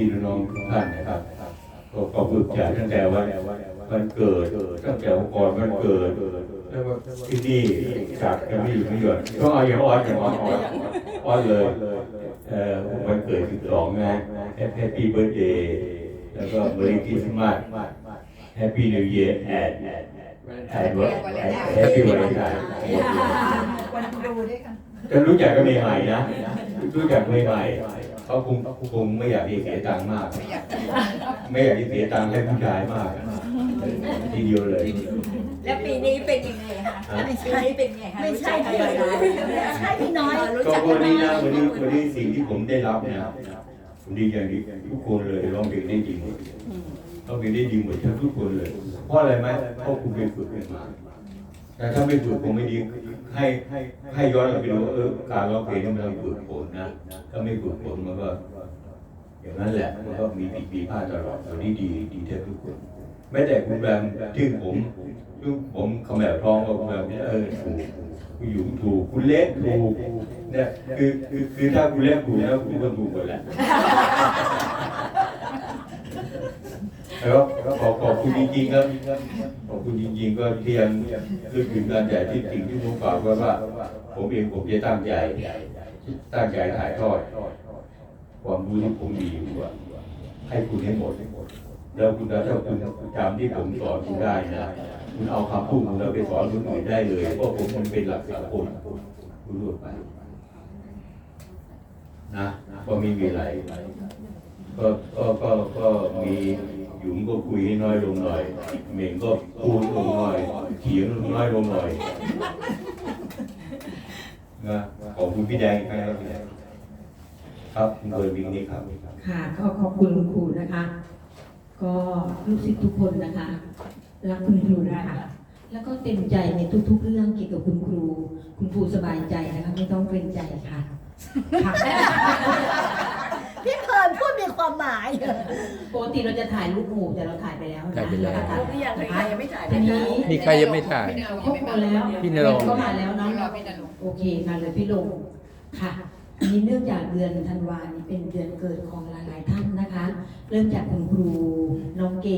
พี่น้องทุกท่านนะครับก็ก็ฝึกจากตั้งแต่วันวันเกิดตั้งแต่ก่อนวันเกิดแล้วก็ที่นี่จากจะไม่อยู่ไม่หยุดก็เอาอย่างออดอย่างออดออดออดเลยเอ่อวันเกิด12นะแฮปปี้เบิร์ดเดย์แล้วก็เมอร์รี่คริสต์มาสแฮปปี้นิวเยียร์แอดแอดแอดว่าแฮปปี้วันไทน์วันครูด้วยค่ะจะรู้จักกันใหม่ๆนะรู้จักใหม่ๆ เขาคงคงไม่อยากให้เสียตังค์มาก ไม่อยากให้เสียตังค์ให้ผู้ชายมากทีเดียวเลยแล้วปีนี้เป็นยังไงคะปีนี้เป็นยังไงคะไม่ใช่รู้จักกันไม่ใช่พี่น้อยรู้ก็จักกัวันนไหมนี้นะวันนี้วันนี้สิ่งที่ผมได้รับเนี่ยผมดีใจดีทุกคนเลยร้องเพลงได้จริงร้องเพลงได้จริงหมดทุกคนเลย เพราะอะไรไหมเพราะคุณไปฝึกกันมา แต่ถ้าไม่ฝึกผมไม่ดีให้ให้ย้อนกลับไปดูเออการร้องเพลงนี่มันต้องฝึกฝนนะถ้าไม่ฝึกฝนมันก็อย่างนั้นแหละมันก็มีผิดมีพลาดตลอดวันนี้ดีดีแทบทุกคนแม้แต่คุณแบมที่ผมที่ผมคำแบบท้องว่าคุณแบมเนี่ยเออถูกคุณอยู่ถูกคุณเล็กถูกเนี่ยคือคือคือถ้าคุณเล็กถูกแล้วคุณก็ถูกหมดแหละ แล้วก็ขอขอบคุณจริงๆครับขอบคุณจริงๆก็ที่ยังนึกถึงการใหญ่ที่จริงที่ผมฝากไว้ว่า ผมเองผมจะตั้งใจตั้งใจถ่ายทอดความรู้ที่ผมมีอยู่ให้คุณให้หมดแล้วคุณถ้าคุณจำที่ผมสอนคุณได้นะคุณเอาคำพูดของเราไปสอนคนอื่นได้เลยเพราะผมมันเป็นหลักสากลคุณรู้ไปนะก็ม่มีอะไรก็ก็ก็ ก็มีหยุมก็คุยให้น้อยลงหน่อยเหม่งก็พูดลงหน่อยเถียงน้อยลงหน่อยนะขอบคุณพี่แดงอีกครั้งครับพี่แดงครับคุณเบอร์วิงนี้ครับ ค่ะก็ขอบคุณคุณครูนะคะ ก็ลูกศิษย์ทุกคนนะคะรักคุณครูนะคะ แล้วก็เต็มใจในทุก ๆ เรื่องเกี่ยวกับคุณครู คุณครูสบายใจนะคะไม่ต้องเกรงใจค่ะค่ะ พูดมีความหมายปกติเราจะถ่ายรูปหมู่แต่เราถ่ายไปแล้วนะถ่ายไปแล้ว นะคะรูปหรือยังใครยังไม่ถ่ายทีนี้มีใครยังไม่ถ่าย ครอบครัวแล้วพี่นรงค์ ก็มาแล้วเนาะโอเคมาเลยพี่ลงค่ะอันนี้เนื่องจากเดือนธันวานี่เป็นเดือนเกิดของหลายๆท่านนะคะ เริ่มจากคุณครูน้องเก